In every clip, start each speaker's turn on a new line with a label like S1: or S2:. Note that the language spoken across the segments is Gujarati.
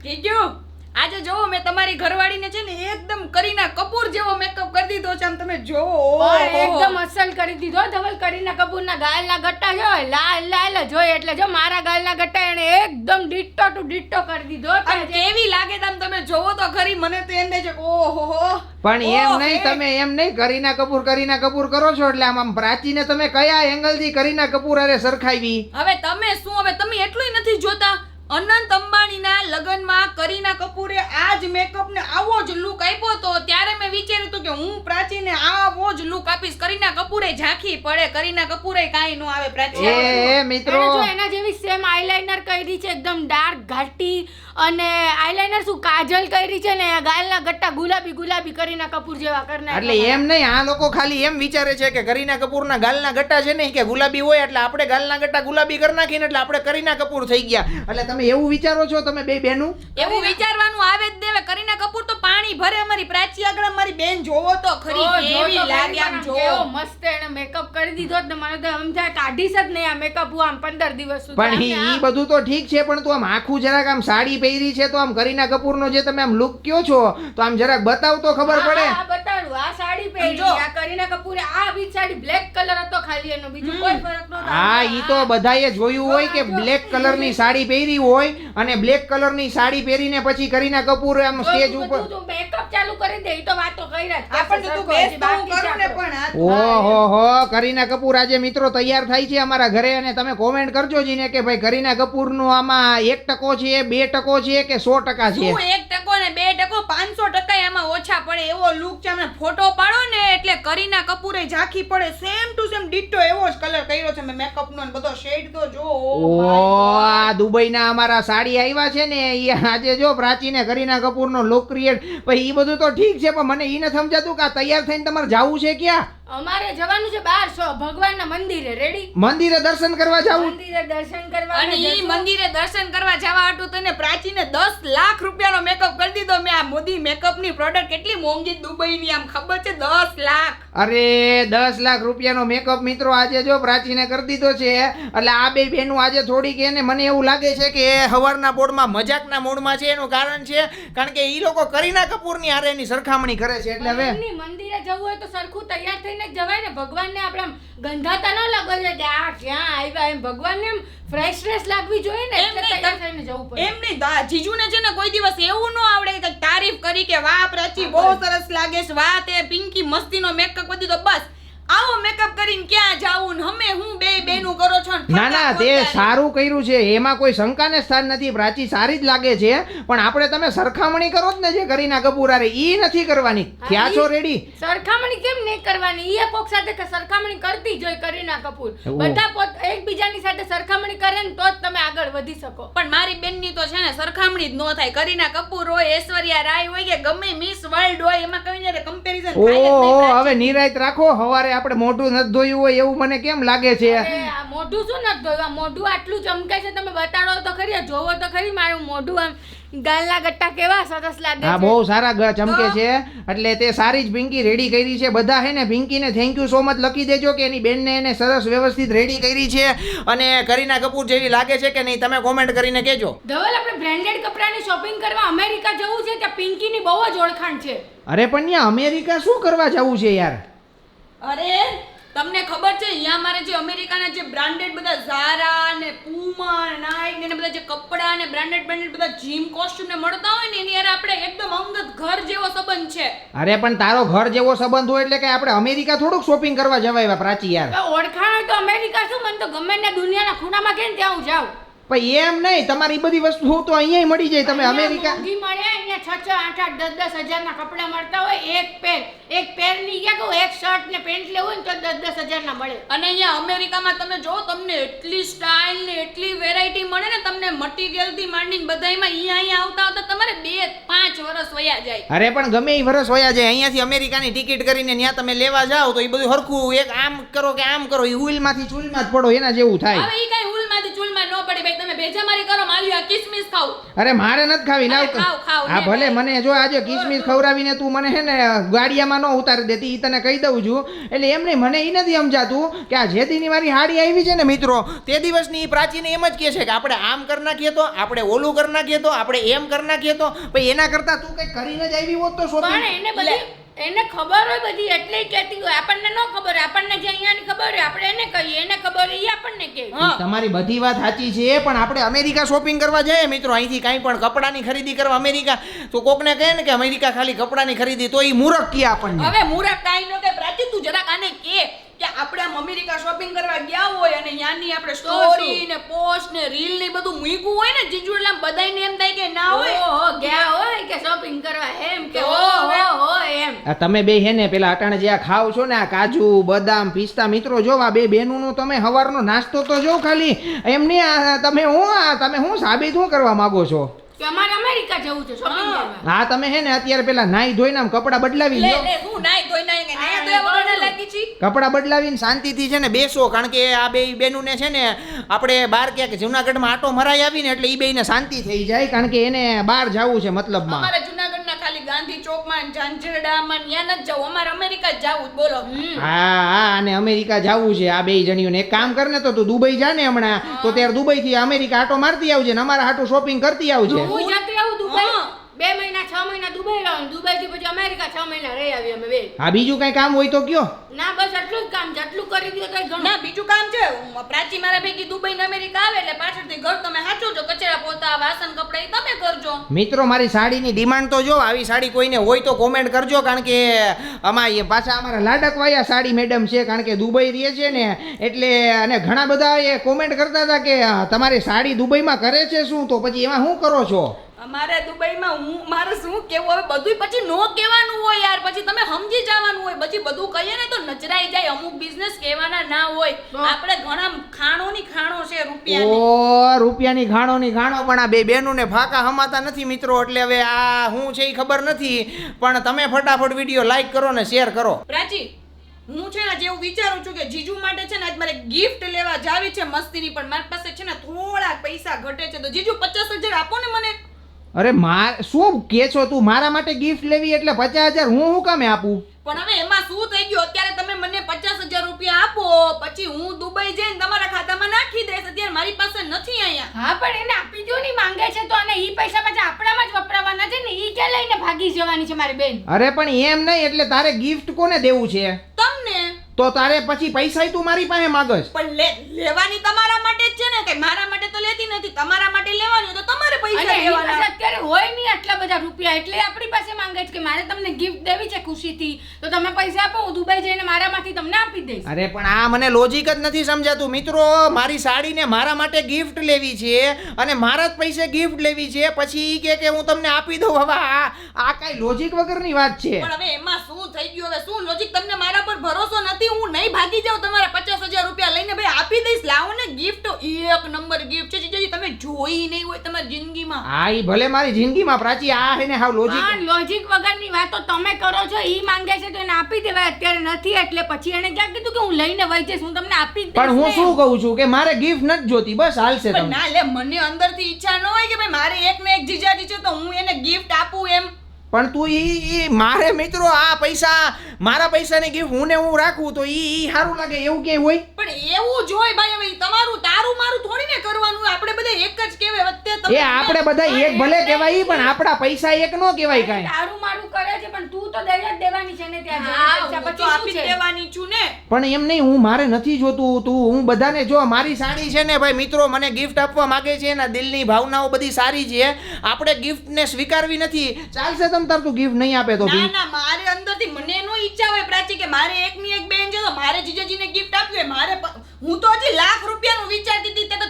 S1: જીજુ આજે જોવો મેં તમારી ઘરવાળીને છે ને એકદમ કરીના કપૂર જેવો મેકઅપ કરી દીધો છે આમ તમે જોવો.
S2: એકદમ અસલ કરી દીધો ધવલ. કરીના કપૂરના ગાલના ગટ્ટા જો લાલ લાલ જ એટલે જો મારા ગાલના ગટ્ટા એને એકદમ ડિટ્ટો ટુ ડિટ્ટો કરી દીધો
S1: કેવી લાગે તમ તમે જોવો તો ખરી મને તો એમ થાય છે ઓહો
S3: પણ એમ નહીં તમે એમ નહીં કરીના કપૂર કરીના કપૂર કરો છો એટલે આમ આમ પ્રાચીને તમે કયા એંગલથી કરીના કપૂર અરે સરખાવી
S1: હવે તમે શું હવે તમે એટલું નથી જોતા? અનંત અંબાણીના લગ્નમાં કરીના કપૂરે આ જ મેકઅપ ને આવો જ લુક આપ્યો તો ત્યારે મેં વિચાર્યું હતું કે હું પ્રાચીને આવો જ લુક આપીશ. કરીના કપૂરે ઝાંખી પડે કરીના કપૂરે કાંઈ ન આવે પ્રાચી
S3: એ મિત્રો.
S2: જો એના જેવી સેમ આઈલાઇનર કરી છે એકદમ ડાર્ક ઘાટી અને આઈલાઇનર શું કાજલ કરી છે ને ગાલના ગટ્ટા ગુલાબી ગુલાબી કરીના કપૂર જેવા કરનાર
S3: એટલે એમ નહીં આ લોકો ખાલી એમ વિચારે છે કે કરીના કપૂરના ગાલના ગટ્ટા છે ને કે ગુલાબી હોય એટલે આપણે ગાલના ગટ્ટા ગુલાબી કરી નાખીને એટલે આપણે કરીના કપૂર થઈ ગયા. એટલે તમે એવું વિચારો છો તમે બે બેનું?
S1: એવું વિચારવાનું આવે જ દેવે કરીના કપૂર તો પાણી ભરે અમારી પ્રાચી આગળ અમારી બેન જોવો તો ખરી કેવી લાગે આમ જોવો.
S2: મસ્ત એને મેકઅપ કરી દીધો જ ને મને તો એમ થાય કાઢીશ જ નહીં આ મેકઅપ હું આમ પંદર દિવસ સુધી
S3: પણ ઈ બધું તો ઠીક છે પણ તું આમ આખું જરાક આમ સાડી પહેરી છે તો આમ કરીના કપૂરનો જે તમે આમ લુક કયો છો તો આમ જરાક બતાવ તો ખબર પડે.
S2: હા, હા, બતાડું. આ સાડી પહેરી આ કરીના કપૂરે આ બીજ સાડી બ્લેક કલર હતો ખાલી એનો. બીજું કોઈ ફરક નહોતો
S3: હા ઈ તો બધાએ જોયું હોય કે બ્લેક કલરની સાડી પહેરી હોય અને બ્લેક કલરની સાડી પહેરીને પછી કરીના કપૂર એમ સ્ટેજ ઉપર.
S2: મેકઅપ ચાલુ કરી દે તો વાતો
S1: કરું ને
S3: ઓહો હો કરીના કપૂર આજે મિત્રો તૈયાર થાય છે અમારા ઘરે અને તમે કોમેન્ટ કરજો જીને કે ભાઈ કરીના કપૂરનું આમાં એક ટકો છે બે ટકો છે કે સો ટકા છે?
S1: એક ટકો ને બે ટકો? પાંચસો ટકા એમાં ઓછા પડે. એવો લુક છે ફોટો પાડો ને એટલે કરીના કપૂરે ઝાંખી પડે. સેમ ટુ સેમ ડિટ્ટો એવો જ કલર કર્યો છે. મેં મેકઅપ નો બધો શેડ તો જો
S3: ઓ આ દુબઈના અમારા સાડી આવ્યા છે ને એ આજે જો પ્રાચીને કરીના કપૂરનો લુક ક્રિએટ પછી ઈ બધું તો ઠીક છે, પણ મને એ નથી સમજાતું કે આ તૈયાર થઈને તમારે જાવું છે ક્યાં?
S2: અમારે જવાનું છે બાર સો. ભગવાનના મંદિરે. રેડી
S3: મંદિરે દર્શન કરવા જાવું?
S2: મંદિરે દર્શન કરવા
S1: અને ઈ મંદિરે દર્શન કરવા જવા હતું તને પ્રાચીને દસ લાખ રૂપિયાનો મેકઅપ કરી દીધો. મે આ મોદી મેકઅપની પ્રોડક્ટ કેટલી મોંઘી દુબઈ ની આમ ખબર છે? દસ લાખ.
S3: અરે દસ લાખ રૂપિયાનો મેકઅપ મિત્રો આજે જો પ્રાચીને કરી દીધો છે. એટલે આ બે બહેનું આજે થોડીક એને મને એવું લાગે છે કે એ હવારના બોર્ડમાં મજાકના મૂડમાં છે. એનું કારણ છે કારણ કે ઈ લોકો કરીના કપૂરની હારે એની સરખામણી કરે છે. એટલે હવે
S2: મંદિરે જવું હોય તો સરખું તૈયાર થઈને જ જવાય ને ભગવાનને આપણે ગંધાતા ન લાગો છે કે આ ક્યાં આવ્યા એમ. ભગવાનને એમ ફ્રેશનેસ લાગવી જોઈએ ને
S1: એમ
S2: એટલે
S1: નહીં,
S2: તૈયાર થઈને જવું પડે.
S1: એમ નહીં દા- જીજુને છે ને કોઈ દિવસ એવું ન આવડે કે તારીફ કરી કે વાહ પ્રાચી બહુ સરસ લાગે છે વાહ તે પિંકી મસ્તીનો મેકઅપ કરી દીધો બસ. આવો મેકઅપ કરીને ક્યાં જાવું ને હમે હું બે બેનું કરો છો ને
S3: ના ના તે સારું કર્યું છે. એમાં કોઈ શંકાને સ્થાન નથી. પ્રાચી સારી જ લાગે છે. પણ આપણે તમે સરખામણી કરો જ ને જે કરીના કપૂર આરે ઈ નથી કરવાની.
S2: ક્યાં
S3: છો રેડી
S2: સરખામણી કેમ નહીં કરવાની? ઈ કોક સાથે કે સરખામણી કરતી જોઈ કરીના કપૂર. બધા પોત એકબીજાની સાથે સરખામણી કરે ને તો જ તમે આગળ વધી શકો.
S1: પણ મારી બેનની તો છે ને સરખામણી જ ન થાય. કરીના કપૂર હોય ઐશ્વર્યા રાય હોય કે ગમે મિસ વર્લ્ડ હોય એમાં કઈ ને કમ્પેરિઝન થાય જ નહીં
S3: હવે નિરાયત રાખો. હવારે આપણે મોઢું નથી ધોયું હોય એવું મને કેમ લાગે છે?
S2: મોઢું શું નથી ધોયું? મોઢું આટલું ચમકે છે તમે બતાડો તો ખરી જોવો તો ખરી મારું મોઢું આમ ગાલના ગટ્ટા કેવા સરસ લાગે
S3: હા બહુ સારા ચમકે છે એટલે તે સારી જ પિંકી રેડી કરી છે. બધા હે ને પિંકીને થેન્ક યુ સો મચ લખી દેજો કે એની બેનને એને સરસ વ્યવસ્થિત રેડી કરી છે અને કરીના કપૂર જેવી લાગે છે કે નહીં તમે કોમેન્ટ કરીને કહેજો.
S2: ધવલ આપણે બ્રાન્ડેડ કપડાની શોપિંગ કરવા અમેરિકા જવું છે કે પિંકીની બહુ જ ઓળખાણ છે?
S3: અરે પણ ત્યાં અમેરિકા શું કરવા જવું છે યાર?
S1: અરે તમને ખબર છે અહીંયા મારે જે અમેરિકાના જે બ્રાન્ડેડ બધા ઝારા ને પૂમા નાઇક ને બધા જે કપડા ને બ્રાન્ડેડ બ્રાન્ડેડ બધા જીમ કોસ્ટ્યુમ ને મળતા હોય ને એની યાર આપણે એકદમ અંગત ઘર જેવો સંબંધ છે.
S3: અરે પણ તારો ઘર જેવો સંબંધ હોય એટલે કે આપણે અમેરિકા થોડુંક શોપિંગ કરવા જવાય એવા પ્રાચી યાર.
S2: ઓળખાણ તો અમેરિકા શું? મને તો ગમે ને દુનિયાના ખૂણામાં કે ત્યાં હું જાઉં?
S3: પણ એમ નહીં તમારી બધી વસ્તુ તો અહીંયા મળી જાય તમે અમેરિકા
S2: મળે છ છ આઠ આઠ દસ દસ હજારના કપડાં મળતા હોય એક પેર. એક પેરની ક્યાં કહું એક શર્ટ ને પેન્ટ લેવું હોય ને તો દસ દસ હજારના મળે.
S1: અને અહીંયા અમેરિકામાં તમે જો તમને એટલી સ્ટાઇલ ને એટલી વેરાયટી મળે ને તમને મટીરિયલથી માંડીને બધામાં અહીંયા અહીંયા આવતા આવતા તમારે બે પાંચ વર્ષ વયા જાય.
S3: અરે પણ ગમે એ વર્ષ વયા જાય અહીંયાથી અમેરિકાની ટિકિટ કરીને ત્યાં તમે લેવા જાઓ તો એ બધું હરખું એક આમ કરો કે આમ કરો એ ઉલમાંથી ચૂલમાં જ પડો એના જેવું થાય.
S1: હવે ઈ કઈ હુલમાંથી ચૂલમાં ન પડી ભાઈ તમે ભેજામારી કરો માલી આ કિસમિસ ખાવ
S3: અરે મારે નથી ખાવી લાવ
S1: ખાવ, ખાવ,
S3: હા ભલે મને જો આજે કિસમિસ ખવડાવીને તું મને હે ને ગાડિયામાં ન ઉતારી દેતી ઈ તને કહી દઉં છું. એટલે એમ નહીં મને ઈ નથી સમજાતું કે આ જે દીની મારી હાડી આવી છે ને મિત્રો તે દિવસની ઈ પ્રાચીને એમ જ કહે છે કે આપણે આમ કરી નાખીએ તો આપણે ઓલું કરી નાખીએ તો આપણે એમ કરી નાખીએ તો પછી એના કરતા તું કઈ કરીને જ આવી હોત તો
S2: પણ એને બધી એને ખબર હોય બધી એટલે કહેતી હોય. આપણને ન ખબર હોય. આપણને જે અહીંયાની ખબર હોય આપણે એને કહીએ. એને ખબર હોય ઈ આપણને કહે.
S3: તમારી બધી વાત સાચી છે પણ આપણે અમેરિકા શોપિંગ કરવા જઈએ મિત્રો અહીંથી કાંઈ પણ કપડાની ખરીદી કરવા અમેરિકા તો કોકને કહે ને કે અમેરિકા ખાલી કપડાની ખરીદી તો એ મૂરખ કે આપણને.
S1: હવે મૂરખ કાંઈ ન કે પ્રાચી તું જરાક આને કે કે આપણે આમ અમેરિકા શોપિંગ કરવા ગયા હોય અને યાની આપણે સ્ટોરી ને પોસ્ટ ને રીલ ને બધું મૂક્યું હોય ને જીજુ એટલે આમ બધાયને એમ થાય કે ના હોય.
S2: ઓહો ગયા હોય કે શોપિંગ કરવા એમ કે ઓહો હો એમ.
S3: આ તમે બે હે ને પેલા અટાણે જે આ ખાવ છો ને આ કાજુ બદામ પિસ્તા મિત્રો જો આ બે બેનુંનો તમે હવારનો નાસ્તો તો જો ખાલી. એમ નહીં તમે હું તમે હું સાબિત શું કરવા માંગો છો?
S2: કે અમારે અમેરિકા જવું છે શોપિંગ
S1: હા.
S2: કરવા.
S3: હા તમે હે ને અત્યારે પેલા નાઈ ધોઈને આમ કપડાં બદલાવી
S1: લે
S3: લો
S1: હું નાઈ ધોઈ નાઈ કે નાયા ધોયા વગર લાગી છી
S3: કપડાં બદલાવીને શાંતિથી છે ને બેસો કારણ કે આ બે બેનુને છે ને આપણે બહાર ક્યાંક જુનાગઢમાં આટો મરાઈ આવીને એટલે એ બેને શાંતિ થઈ જાય કારણ કે એને બહાર જવું છે મતલબમાં.
S1: અમારે જુનાગઢના ખાલી ગાંધી ચોકમાં ઝાંઝરડામાં ત્યાં જ જવું. અમારે અમેરિકા જ જવું બોલો.
S3: હા હા અને અમેરિકા જવું છે આ બે જણીઓને. એક કામ કર ને તો તું દુબઈ જા ને હમણાં. તો ત્યારે દુબઈ થી અમેરિકા આટો મારતી આવજે ને અમારા હાટું શોપિંગ કરતી આવજે
S2: હું જતી આવું દુબઈ
S1: હા.
S2: બે મહિના છ મહિના દુબઈ રહું દુબઈ થી પછી અમેરિકા છ મહિના રહી આવી અમે બે.
S3: હા બીજું કઈ કામ હોય તો કયો?
S2: ના બસ એટલું જ કામ છે આટલું કરી દો તો ઘણું.
S1: ના બીજું કામ છે પ્રાચી મારા ભેગી દુબઈ ને અમેરિકા આવે એટલે પાછળથી ઘર તમે સાચવજો કચરા પોતા વાસણ કપડા એ તમે કરજો.
S3: મિત્રો મારી સાડીની ડિમાન્ડ તો જો આવી સાડી કોઈને હોય તો કોમેન્ટ કરજો કારણ કે અમારી પાછા અમારા લાડકવાયા સાડી મેડમ છે કારણ કે દુબઈ રહે છે ને એટલે અને ઘણા બધા એ કોમેન્ટ કરતા હતા કે તમારી સાડી દુબઈમાં કરે છે શું? તો પછી એમાં શું કરો છો?
S1: અમારે દુબઈમાં હું મારે શું કેવું હવે બધું પછી નો કહેવાનું હોય યાર. પછી તમે સમજી જવાનું હોય. પછી બધું કહીએ ને તો નચરાઈ જાય. અમુક બિઝનેસ કહેવાના ના હોય. આપણે ઘણા ખાણોની ખાણો છે રૂપિયાની.
S3: ઓ રૂપિયાની ખાણોની ખાણો. પણ આ બે બેનુને ફાકા હમાતા નથી મિત્રો. એટલે હવે આ હું છે એ ખબર નથી. પણ તમે ફટાફટ વીડિયો લાઈક કરો ને શેર કરો.
S1: પ્રાચી હું છે ને જેવું વિચારું છું કે જીજુ માટે છે ને આજ મારે ગિફ્ટ લેવા જાવી છે મસ્તીની. પણ મારી પાસે છે ને થોડા પૈસા ઘટે છે. તો જીજુ પચાસ હજાર આપો ને મને.
S3: અરે માર શું કે છો તું? મારા માટે ગિફ્ટ લેવી એટલે પચાસ હજાર હું શું કામે આપું?
S1: પણ હવે એમાં શું થઈ ગયું? અત્યારે તમે મને પચાસ હજાર રૂપિયા આપો પછી હું દુબઈ જઈને તમારા ખાતામાં નાખી દઈશ. અત્યારે મારી પાસે નથી અહીંયા.
S2: હા પણ એને આપી દો ની માંગે છે તો અને ઈ પૈસા પાછા આપણામાં જ વપરાવાના છે ને ઈ કે લઈને ભાગી જવાની છે મારી બેન?
S3: અરે પણ એમ નહીં એટલે તારે ગિફ્ટ કોને દેવું છે?
S1: તમને?
S3: તો તારે પછી પૈસા તું મારી પાસે માગસ
S1: પણ લે લેવાની તમારા માટે જ છે ને કે મારા માટે તો લેતી નથી તમારા માટે લેવાની હોય તો તમારે
S2: અને
S1: પૈસા
S2: એની પાસે
S1: લેવાના
S2: અત્યારે હોય નહીં આટલા બધા રૂપિયા એટલે આપણી મારે તમને ગિફ્ટ દેવી છે ખુશીથી. તો તમે પૈસા આપો હું દુબઈ જઈને મારામાંથી તમને આપી દઈશ.
S3: અરે પણ આ મને લોજિક જ નથી સમજાતું. મિત્રો મારી સાડીને મારા માટે ગિફ્ટ લેવી છે અને મારા જ પૈસે ગિફ્ટ લેવી છે. પછી ઈ કે કે હું તમને આપી દઉં. હવે આ આ કાંઈ લોજિક વગરની વાત છે.
S1: પણ હવે એમાં શું થઈ ગયું? હવે શું લોજિક તમને મારા પર ભરોસો નથી? હું નહીં ભાગી જાઉં તમારા પચાસ હજાર રૂપિયા લઈને ભાઈ આપી દઈશ. લાવો ને ગિફ્ટ એક નંબર ગિફ્ટ છે. જીજાજી તમે જોઈ નહીં હોય તમારી જિંદગીમાં.
S3: હા ઈ ભલે મારી જિંદગીમાં પ્રાચી આ હે ને હાવ લોજિક
S2: લોજિક લોજિક વગરની વાતો તમે કરો છો ઈ માંગે છે તો એને આપી દેવાય અત્યારે નથી એટલે પછી એને ક્યાં કીધું કે હું લઈને વહી જઈશ હું તમને આપી જ
S3: પણ હું શું કહું છું કે મારે ગિફ્ટ નથી જોતી બસ હાલશે
S1: પણ
S3: તમે
S1: ના લે મને અંદરથી ઈચ્છા ન હોય કે ભાઈ મારે એક ને એક જીજાજી છે તો હું એને ગિફ્ટ આપું એમ.
S3: પણ તું ઈ ઈ મારે મિત્રો આ પૈસા મારા પૈસાની ગિફ્ટ હું ને હું રાખું તો ઈ ઈ સારું લાગે એવું કે હોય?
S1: પણ એવું જ હોય ભાઈ હવે તમારું તારું મારું થોડી ને કરવાનું હોય. આપણે બધા એક જ કહેવાય વચ્ચે
S3: એ આપણે બધા એક ભલે કહેવાય ઈ પણ આપણા પૈસા એક નો કહેવાય કાંઈ.
S2: તારું તું તો દઈ જ દેવાની છે ને ત્યાં જઈને પૈસા પછી શું છે?
S1: દેવાની છું ને.
S3: પણ એમ નહીં હું મારે નથી જોતું તું હું બધાને જો મારી સાડી છે ને ભાઈ મિત્રો મને ગિફ્ટ આપવા માંગે છે એના દિલની ભાવનાઓ બધી સારી છે. આપણે ગિફ્ટને સ્વીકારવી નથી. ચાલશે તમ તાર તું ગિફ્ટ નહીં આપે તો
S1: ના
S3: બી
S1: ના મારે અંદરથી મને એનો ઈચ્છા હોય પ્રાચી કે મારે એકની એક બેન છે તો મારે જીજાજીને ગિફ્ટ આપ્યું હોય. મારે પ- હું તો હજી લાખ રૂપિયાનું વિચારતી હતી તે તો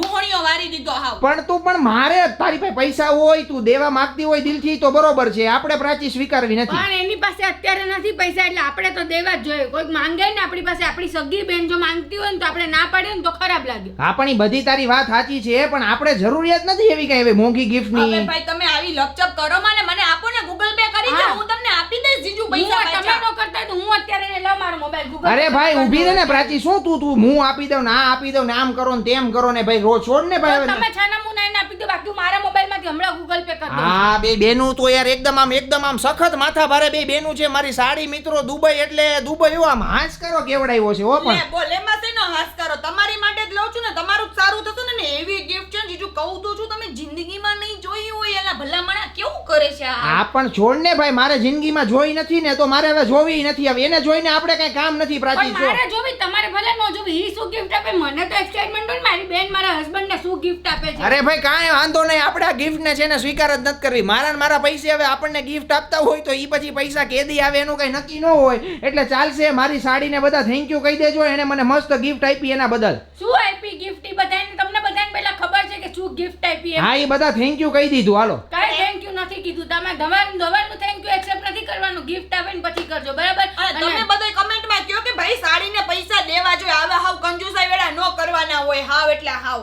S1: ભોણીઓ વારી દીધો હાવ.
S3: પણ તું પણ મારે તારી પાસે પૈસા હોય તું દેવા માંગતી હોય દિલથી તો બરોબર છે. આપણે પ્રાચી સ્વીકારવી નથી.
S2: પણ એની પાસે અત્યારે નથી પૈસા એટલે આપણે તો દેવા જ જોઈએ. કોઈક માંગે ને આપણી પાસે આપણી સગી બેન જો માંગતી હોય ને તો આપણે ના પાડીએ ને તો ખરાબ લાગે.
S3: હા પણ બધી તારી વાત સાચી છે પણ આપણે જરૂરિયાત નથી એવી કઈ હવે મોંઘી ગિફ્ટની.
S1: ભાઈ તમે આવી લપચપ કરો મને મને આપો ને ગૂગલ પે કરી દો
S2: હું
S1: તમને આપી દઈશ જીજુ
S2: હું
S1: પૈસા
S2: તમે નો કરતા તો હું અત્યારે લે મારો મોબાઈલ ગૂગલ
S3: અરે ભાઈ ઊભી રહે ને પ્રાચી શું તું તું? હું આપી દઉં ના આપી દઉં ને આમ કરો ને તેમ કરો ને ભાઈ રોજ છોડ ને ભાઈ
S2: તમે છાના મુના એને આપી દો બાકી મારા મોબાઈલમાંથી માંથી હમણાં ગૂગલ પે કરી દઉં.
S3: હા બે બેનું તો યાર એકદમ આમ એકદમ આમ સખત માથા ભારે બે બેનું છે મારી સાડી મિત્રો દુબઈ એટલે દુબઈ હો આમ હાસ કરો કેવડાયો છે હો પણ.
S1: બોલ એમાં શેનો હાસ કરો? તમારી માટે જ લઉં છું ને તમારું જ સારું થતું ને ને એવી ગિફ્ટ છે ને જીજુ કહું તો છું તમે જિંદગીમાં નહીં જોઈ હોય એલા ભલા મણા કેવું કરે છે આ?
S3: આ પણ છોડ ને ભાઈ મારે જિંદગીમાં જોઈ નથી ને તો મારે હવે જોવી નથી હવે. એને જોઈને આપણે કઈ કામ નથી પ્રાચી
S2: પણ મારે જોવી તમારે ભલે ન જોવી ઈ શું ગિફ્ટ આપે? મને તો એક્સાઇટમેન્ટ હોય મારી બેન મારા હસબન્ડ ને શું ગિફ્ટ આપે છે?
S3: અરે ભાઈ કાંઈ વાંધો નહીં. આપણે આ ગિફ્ટ ને છે ને સ્વીકાર જ નથી કરવી. મારા ને મારા પૈસે હવે આપણને ગિફ્ટ આપતા હોય તો ઈ પછી પૈસા કેદી આવે એનું કઈ નક્કી ન હોય. એટલે ચાલશે મારી સાડી ને બધા થેન્ક યુ કહી દેજો. એને મને મસ્ત ગિફ્ટ આપી એના બદલ.
S2: શું આપી ગિફ્ટ ઈ બધાને તમને? છે કે શું ગિફ્ટ આપી એમ?
S3: હા એ બધા થેન્ક યુ કહી દીધું હાલો.
S2: કાંઈ થેન્ક યુ નથી કીધું. તમે ધવાનું ધવાનું થેન્ક યુ એક્સેપ્ટ નથી કરવાનું. ગિફ્ટ આપે ને પછી કરજો બરાબર?
S1: અને તમે
S2: અને
S1: બધા કમેન્ટમાં કહો કે ભાઈ સાડીને પૈસા દેવા જોઈએ. આવા હાવ કંજુસાઈ વેળા ન કરવાના હોય. હાવ એટલે હાવ.